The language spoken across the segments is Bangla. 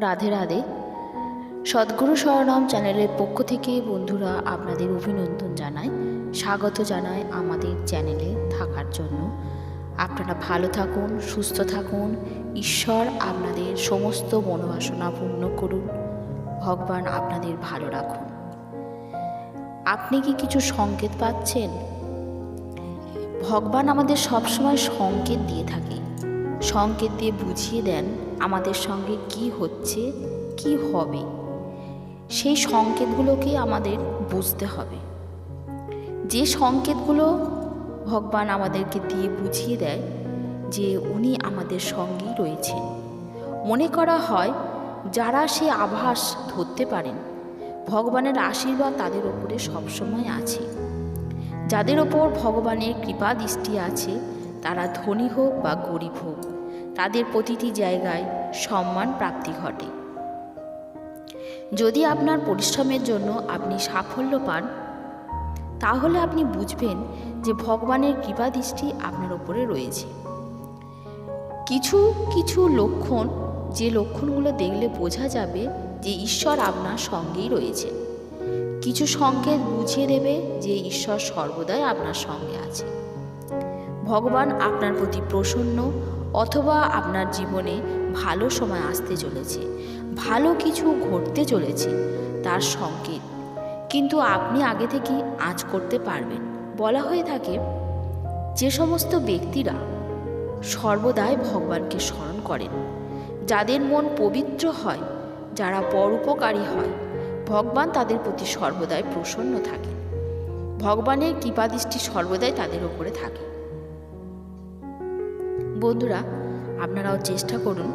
রাধে রাধে। সদ্গুরু শরণম চ্যানেলের পক্ষ থেকে বন্ধুরা আপনাদের অভিনন্দন জানাই, স্বাগত জানাই আমাদের চ্যানেলে থাকার জন্য। আপনারা ভালো থাকুন, সুস্থ থাকুন, ঈশ্বর আপনাদের সমস্ত মনোবাসনা পূর্ণ করুন, ভগবান আপনাদের ভালো রাখুন। আপনি কি কিছু সংকেত পাচ্ছেন? ভগবান আমাদের সবসময় সংকেত দিয়ে থাকে। সংকেত দিয়ে বুঝিয়ে দেন আমাদের সঙ্গে কি হচ্ছে, কি হবে। সেই সংকেতগুলোকে আমাদের বুঝতে হবে। যে সংকেতগুলো ভগবান আমাদেরকে দিয়ে বুঝিয়ে দেয় যে উনি আমাদের সঙ্গেই রয়েছেন। মনে করা হয় যারা সে আভাস ধরতে পারেন ভগবানের আশীর্বাদ তাদের ওপরে সবসময় আছে। যাদের ওপর ভগবানের কৃপা দৃষ্টি আছে, তারা ধনী হোক বা গরিব হোক, তাদের প্রতিটি জায়গায় সম্মান প্রাপ্তি ঘটে। যদি আপনার পরিশ্রমের জন্য আপনি সাফল্য পান, তাহলে আপনি বুঝবেন যে ভগবানের কৃপা দৃষ্টি আপনার ওপরে রয়েছে। কিছু কিছু লক্ষণ যে লক্ষণগুলো দেখলে বোঝা যাবে যে ঈশ্বর আপনার সঙ্গেই রয়েছে। কিছু সংকেত বুঝিয়ে দেবে যে ঈশ্বর সর্বদাই আপনার সঙ্গে আছে। ভগবান আপনার প্রতি প্রসন্ন অথবা আপনার জীবনে ভালো সময় আসতে চলেছে, ভালো কিছু ঘটতে চলেছে তার সংকেত। কিন্তু আপনি আগে থেকেই আঁচ করতে পারবেন। বলা হয়ে থাকে, যে সমস্ত ব্যক্তিরা সর্বদাই ভগবানকে স্মরণ করেন। যাদের মন পবিত্র হয়, যারা পরোপকারী হয়, ভগবান তাদের প্রতি সর্বদাই প্রসন্ন থাকে ভগবানের কৃপাদৃষ্টি সর্বদাই তাদের উপরে থাকে। বন্ধুরা, আপনারাও চেষ্টা করুন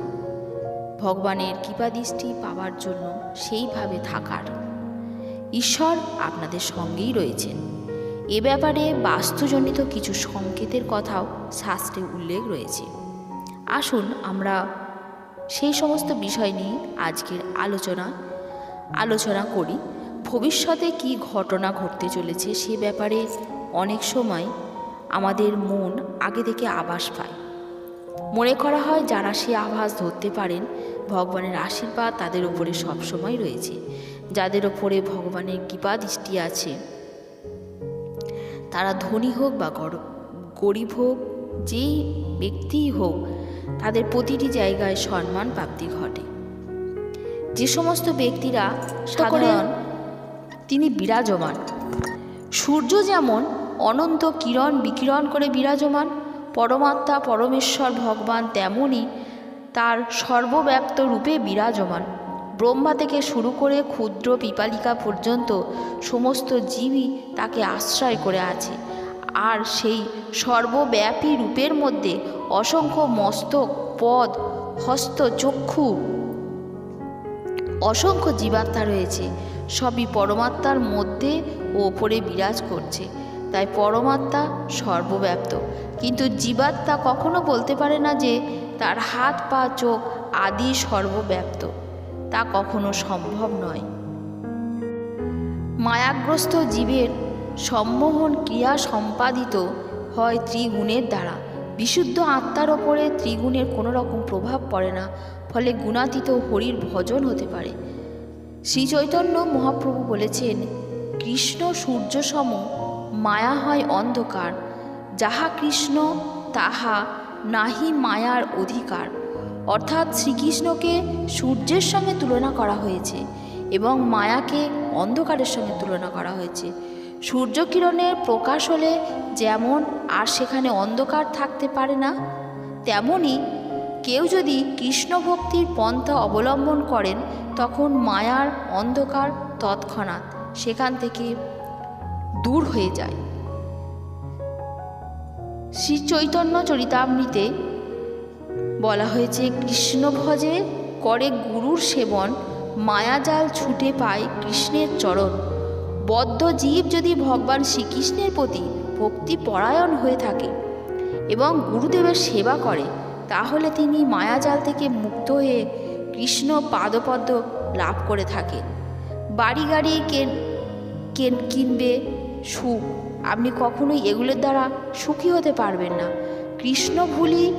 ভগবানের কৃপাদৃষ্টি পাওয়ার জন্য সেইভাবে থাকার। ঈশ্বর আপনাদের সঙ্গেই রয়েছেন। এ ব্যাপারে বাস্তুজনিত কিছু সংকেতের কথাও শাস্ত্রে উল্লেখ রয়েছে। আসুন আমরা সেই সমস্ত বিষয় নিয়ে আজকের আলোচনা। আলোচনা করি। ভবিষ্যতে কি ঘটনা ঘটতে চলেছে সে ব্যাপারে অনেক সময় আমাদের মন আগে থেকে আভাস পায়। মনে করা হয় যারা সে আভাস ধরতে পারেন, ভগবানের আশীর্বাদ তাদের উপরে সবসময় রয়েছে। যাদের ওপরে ভগবানের কৃপা দৃষ্টি আছে, তারা ধনী হোক বা গর- গরিব হোক, যেই ব্যক্তিই হোক তাদের প্রতিটি জায়গায় সম্মান প্রাপ্তি ঘটে। যে সমস্ত ব্যক্তিরা সাধারণ তিনি বিরাজমান। সূর্য যেমন অনন্ত কিরণ বিকিরণ করে বিরাজমান পরমাত্মা পরমেশ্বর ভগবান তেমনই তার সর্বব্যাপ্ত রূপে বিরাজমান। ব্রহ্মা থেকে শুরু করে ক্ষুদ্র পিপালিকা পর্যন্ত সমস্ত জীবই তাকে আশ্রয় করে আছে। আর সেই সর্বব্যাপী রূপের মধ্যে অসংখ্য মস্তক, পদ, হস্ত, চক্ষু অসংখ্য জীবাত্মা রয়েছে। সবই পরমাত্মার মধ্যে ও ওপরে বিরাজ করছে। তাই পরমাত্মা সর্বব্যাপ্ত। কিন্তু জীবাত্মা কখনো বলতে পারে না যে তার হাত, পা, চোখ আদি সর্বব্যাপ্ত। তা কখনো সম্ভব নয়। মায়াগ্রস্ত জীবের সম্মোহন ক্রিয়া সম্পাদিত হয় ত্রিগুণের দ্বারা। বিশুদ্ধ আত্মার ওপরে ত্রিগুণের কোনো রকম প্রভাব পড়ে না, ফলে গুণাতীত হরির ভজন হতে পারে। শ্রী চৈতন্য মহাপ্রভু বলেছেন, কৃষ্ণ সূর্যসম মায়া হয় অন্ধকার। যাহা কৃষ্ণ, তাহা নাহি মায়ার অধিকার। অর্থাৎ শ্রীকৃষ্ণকে সূর্যের সঙ্গে তুলনা করা হয়েছে এবং মায়াকে অন্ধকারের সঙ্গে তুলনা করা হয়েছে। সূর্যকিরণের প্রকাশ হলে যেমন আর সেখানে অন্ধকার থাকতে পারে না, তেমনি কেউ যদি কৃষ্ণ ভক্তির পন্থা অবলম্বন করেন, তখন মায়ার অন্ধকার তৎক্ষণাৎ সেখান থেকে দূর হয়ে যায়। শ্রী চৈতন্য চরিতামৃতে বলা হয়েছে কৃষ্ণ ভজে করে গুরুর সেবন, মায়াজাল ছুটে পায় কৃষ্ণের চরণ। বদ্ধ জীব যদি ভগবান শ্রীকৃষ্ণের প্রতি ভক্তি পরায়ণ হয়ে থাকে এবং গুরুদেবের সেবা করে, তাহলে তিনি মায়াজাল থেকে মুক্ত হয়ে কৃষ্ণ পাদপদ্ম লাভ করে থাকেন। বাড়ি গাড়ি কেন কেন কিনবে? সুখ। আপনি কখনোই এগুলোর দ্বারা সুখী হতে পারবেন না। কৃষ্ণ ভুলি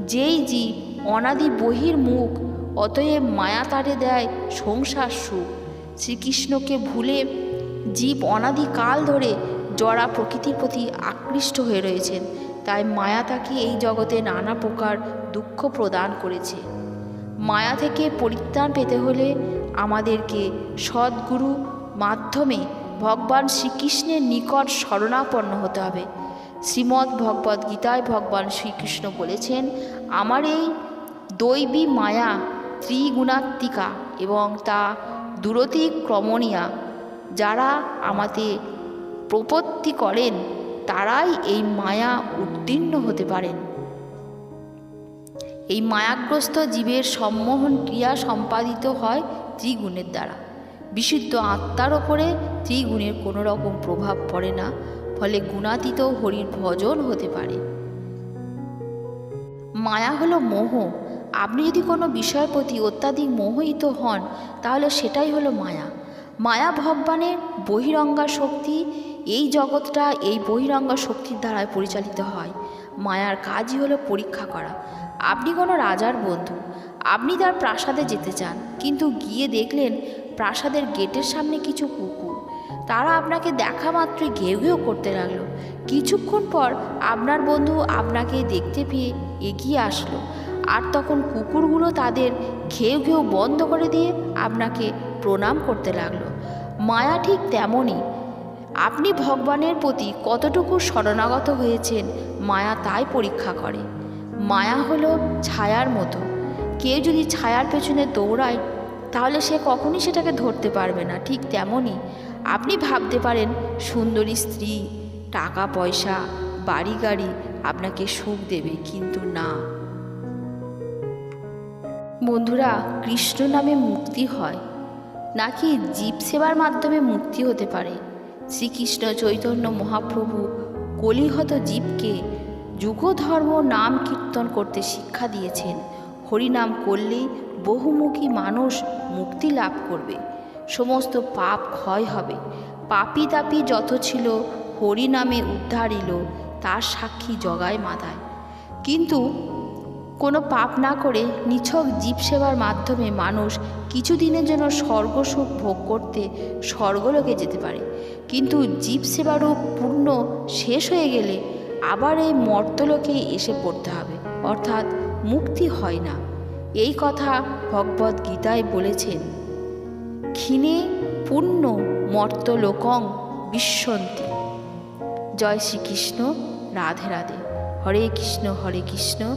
যেই জীব অনাদি বহির মুখ, অতএব মায়া তারে দেয় সংসার সুখ। শ্রীকৃষ্ণকে ভুলে জীব অনাদিকাল ধরে জড়া প্রকৃতির প্রতি আকৃষ্ট হয়ে রয়েছেন। তাই মায়া তাকে এই জগতে নানা প্রকার দুঃখ প্রদান করেছে। মায়া থেকে পরিত্রাণ পেতে হলে আমাদেরকে সদ্গুরু মাধ্যমে ভগবান শ্রীকৃষ্ণের নিকট শরণাপন্ন হতে হবে। শ্রীমদ্ ভগবদ গীতায় ভগবান শ্রীকৃষ্ণ বলেছেন, আমার এই দৈবী মায়া ত্রিগুণাত্মিকা এবং তা দূরতিক্রমণীয়া। যারা আমাদের প্রপত্তি করেন, তারাই এই মায়া উত্তীর্ণ হতে পারেন। এই মায়াগ্রস্ত জীবের সম্মোহন ক্রিয়া সম্পাদিত হয় ত্রিগুণের দ্বারা। বিশুদ্ধ আত্মার ওপরে ত্রিগুণের কোনো রকম প্রভাব পড়ে না, ফলে গুণাতীত হরির ভজন হতে পারে। মায়া হলো মোহ। আপনি যদি কোনো বিষয়ের প্রতি অত্যাধিক মোহিত হন, তাহলে সেটাই হলো মায়া। মায়া ভগবানের বহিরঙ্গা শক্তি, এই জগৎটা এই বহিরঙ্গা শক্তির দ্বারায় পরিচালিত হয়। মায়ার কাজই হলো পরীক্ষা করা। আপনি কোনো রাজার বন্ধু, আপনি তার প্রাসাদে যেতে চান, কিন্তু গিয়ে দেখলেন প্রাসাদের গেটের সামনে কিছু কুকুর। তারা আপনাকে দেখা মাত্রই ঘেউ ঘেউ করতে লাগল। কিছুক্ষণ পর আপনার বন্ধু আপনাকে দেখতে পেয়ে এগিয়ে আসলো। আর তখন কুকুরগুলো তাদের ঘেউ ঘেউ বন্ধ করে দিয়ে আপনাকে প্রণাম করতে লাগল। মায়া ঠিক তেমনই। আপনি ভগবানের প্রতি কতটুকু শরণাগত হয়েছেন, মায়া তাই পরীক্ষা করে। মায়া হলো ছায়ার মতো। কেউ যদি ছায়ার পেছনে দৌড়ায়, তাহলে সে কখনই সেটাকে ধরতে পারবে না, ঠিক তেমনই। আপনি ভাবতে পারেন, সুন্দরী স্ত্রী, টাকা পয়সা, বাড়ি গাড়ি আপনাকে সুখ দেবে, কিন্তু না। বন্ধুরা, কৃষ্ণ নামে মুক্তি হয়। নাকি জীব সেবার মাধ্যমে মুক্তি হতে পারে? শ্রীকৃষ্ণ চৈতন্য মহাপ্রভু কলিহত জীবকে যুগধর্ম নাম কীর্তন করতে শিক্ষা দিয়েছেন। হরিনাম করলেই বহুমুখী মানুষ মুক্তি লাভ করবে। সমস্ত পাপ ক্ষয় হবে। পাপি তাপি যত ছিল, হরিনামে উদ্ধার তার সাক্ষী জগায় মাথায় কিন্তু কোনো পাপ না করে নিছক জীব সেবার মাধ্যমে মানুষ কিছুদিনের জন্য স্বর্গসুখ ভোগ করতে স্বর্গলোকে যেতে পারে। কিন্তু জীব সেবারও পূর্ণ শেষ হয়ে গেলে আবার এই মর্তলোকে এসে পড়তে হবে। অর্থাৎ মুক্তি হয় না। এই কথা ভগবদ গীতায় বলেছেন, ক্ষীণে পূর্ণ মর্তলোকং বিশ্বন্তি। জয় শ্রীকৃষ্ণ, রাধে রাধে। হরে কৃষ্ণ হরে কৃষ্ণ।